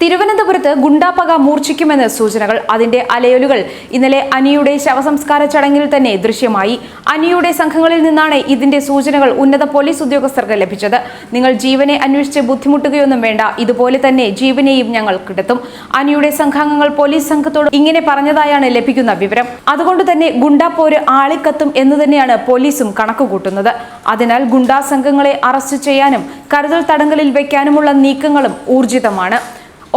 തിരുവനന്തപുരത്ത് ഗുണ്ടാപ്പക മൂർച്ഛിക്കുമെന്ന് സൂചനകൾ. അതിന്റെ അലയൊലുകൾ ഇന്നലെ അനിയുടെ ശവസംസ്കാര ചടങ്ങിൽ തന്നെ ദൃശ്യമായി. അനിയുടെ സംഘങ്ങളിൽ നിന്നാണ് ഇതിന്റെ സൂചനകൾ ഉന്നത പോലീസ് ഉദ്യോഗസ്ഥർക്ക് ലഭിച്ചത്. നിങ്ങൾ ജീവനെ അന്വേഷിച്ച് ബുദ്ധിമുട്ടുകയൊന്നും വേണ്ട. ഇതുപോലെ തന്നെ ജീവനെയും ഞങ്ങൾ കിടത്തും. അനിയുടെ സംഘാംഗങ്ങൾ പോലീസ് സംഘത്തോട് ഇങ്ങനെ പറഞ്ഞതായാണ് ലഭിക്കുന്ന വിവരം. അതുകൊണ്ട് തന്നെ ഗുണ്ടാപ്പോര് ആളിക്കത്തും എന്ന് തന്നെയാണ് പോലീസും കണക്കുകൂട്ടുന്നത്. അതിനാൽ ഗുണ്ടാ സംഘങ്ങളെ അറസ്റ്റ് ചെയ്യാനും കരുതൽ തടങ്കലിൽ വയ്ക്കാനുമുള്ള നീക്കങ്ങളും ഊർജിതമാണ്.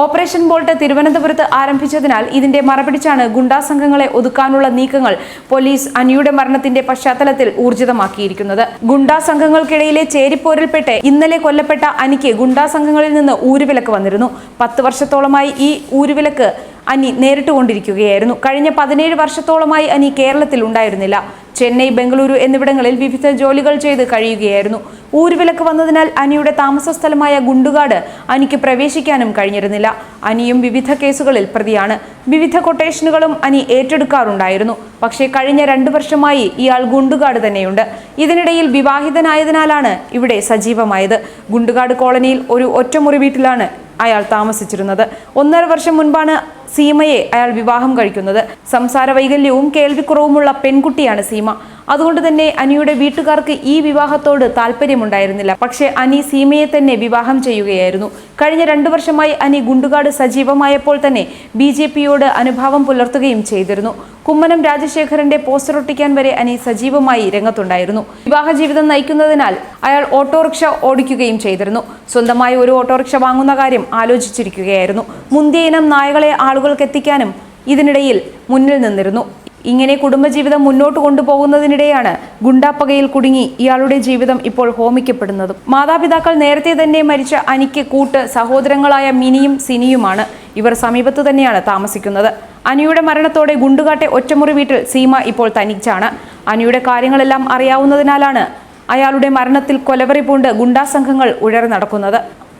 ഓപ്പറേഷൻ ബോൾട്ട് തിരുവനന്തപുരത്ത് ആരംഭിച്ചതിനാൽ ഇതിന്റെ മറപിടിച്ചാണ് ഗുണ്ടാ സംഘങ്ങളെ ഒതുക്കാനുള്ള നീക്കങ്ങൾ പോലീസ് അനിയുടെ മരണത്തിന്റെ പശ്ചാത്തലത്തിൽ ഊർജിതമാക്കിയിരിക്കുന്നത്. ഗുണ്ടാ സംഘങ്ങൾക്കിടയിലെ ചേരിപ്പോരിൽപ്പെട്ട് ഇന്നലെ കൊല്ലപ്പെട്ട അനിക്ക് ഗുണ്ടാ സംഘങ്ങളിൽ നിന്ന് ഊരുവിലക്ക് വന്നിരുന്നു. പത്ത് വർഷത്തോളമായി ഈ ഊരുവിലക്ക് അനി നേരിട്ടുകൊണ്ടിരിക്കുകയായിരുന്നു കഴിഞ്ഞ പതിനേഴ് വർഷത്തോളമായി അനി കേരളത്തിൽ ഉണ്ടായിരുന്നില്ല. ചെന്നൈ ബംഗളൂരു എന്നിവിടങ്ങളിൽ വിവിധ ജോലികൾ ചെയ്ത് കഴിയുകയായിരുന്നു. ഊരുവിലക്ക് വന്നതിനാൽ അനിയുടെ താമസ സ്ഥലമായ ഗുണ്ടുകാട് അനിക്ക് പ്രവേശിക്കാനും കഴിഞ്ഞിരുന്നില്ല. അനിയും വിവിധ കേസുകളിൽ പ്രതിയാണ്. വിവിധ കൊട്ടേഷനുകളും അനി ഏറ്റെടുക്കാറുണ്ടായിരുന്നു. പക്ഷേ കഴിഞ്ഞ രണ്ടു വർഷമായി ഇയാൾ ഗുണ്ടുകാട് തന്നെയുണ്ട്. ഇതിനിടയിൽ വിവാഹിതനായതിനാലാണ് ഇവിടെ സജീവമായത്. ഗുണ്ടുകാട് കോളനിയിൽ ഒരു ഒറ്റമുറി വീട്ടിലാണ് അയാൾ താമസിച്ചിരുന്നത്. ഒന്നര വർഷം മുൻപാണ് സീമയെ അയാൾ വിവാഹം കഴിക്കുന്നത്. സംസാര വൈകല്യവും കേൾവിക്കുറവുമുള്ള പെൺകുട്ടിയാണ് സീമ. അതുകൊണ്ട് തന്നെ അനിയുടെ വീട്ടുകാർക്ക് ഈ വിവാഹത്തോട് താല്പര്യമുണ്ടായിരുന്നില്ല പക്ഷേ അനി സീമയെ തന്നെ വിവാഹം ചെയ്യുകയായിരുന്നു. കഴിഞ്ഞ രണ്ടു വർഷമായി അനി ഗുണ്ടുകാട് സജീവമായപ്പോൾ തന്നെ ബി ജെ പിയോട് അനുഭാവം പുലർത്തുകയും ചെയ്തിരുന്നു. കുമ്മനം രാജശേഖരന്റെ പോസ്റ്റർ ഒട്ടിക്കാൻ വരെ അനി സജീവമായി രംഗത്തുണ്ടായിരുന്നു. വിവാഹ ജീവിതം നയിക്കുന്നതിനാൽ അയാൾ ഓട്ടോറിക്ഷ ഓടിക്കുകയും ചെയ്തിരുന്നു. സ്വന്തമായി ഒരു ഓട്ടോറിക്ഷ വാങ്ങുന്ന കാര്യം ആലോചിച്ചിരിക്കുകയായിരുന്നു. മുന്തിയ ഇനം നായകളെ ആളുകൾക്ക് എത്തിക്കാനും ഇതിനിടയിൽ മുന്നിൽ നിന്നിരുന്നു. ഇങ്ങനെ കുടുംബജീവിതം മുന്നോട്ട് കൊണ്ടുപോകുന്നതിനിടെയാണ് ഗുണ്ടാപ്പകയിൽ കുടുങ്ങി ഇയാളുടെ ജീവിതം ഇപ്പോൾ ഹോമിക്കപ്പെടുന്നതും. മാതാപിതാക്കൾ നേരത്തെ തന്നെ മരിച്ച അനിക്ക് കൂട്ട് സഹോദരങ്ങളായ മിനിയും സിനിയുമാണ് ഇവർ സമീപത്തു തന്നെയാണ് താമസിക്കുന്നത്. അനിയുടെ മരണത്തോടെ ഗുണ്ടുകാട്ടെ ഒറ്റമുറി വീട്ടിൽ സീമ ഇപ്പോൾ തനിച്ചാണ്. അനിയുടെ കാര്യങ്ങളെല്ലാം അറിയാവുന്നതിനാലാണ് അയാളുടെ മരണത്തിൽ കൊലവറി പൂണ്ട് ഗുണ്ടാ സംഘങ്ങൾ ഉഴറി നടക്കുന്നത്.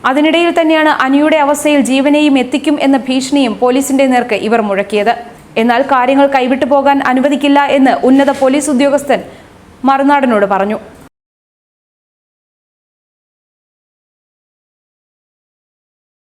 അതിനിടയിൽ തന്നെയാണ് അനിയുടെ അവസ്ഥയിൽ ജീവനെയും എത്തിക്കും എന്ന ഭീഷണിയും പോലീസിന്റെ നേർക്ക് ഇവർ മുഴക്കിയത്. എന്നാൽ കാര്യങ്ങൾ കൈവിട്ടു പോകാൻ അനുവദിക്കില്ല എന്ന് ഉന്നത പോലീസ് ഉദ്യോഗസ്ഥൻ മറുനാടനോട് പറഞ്ഞു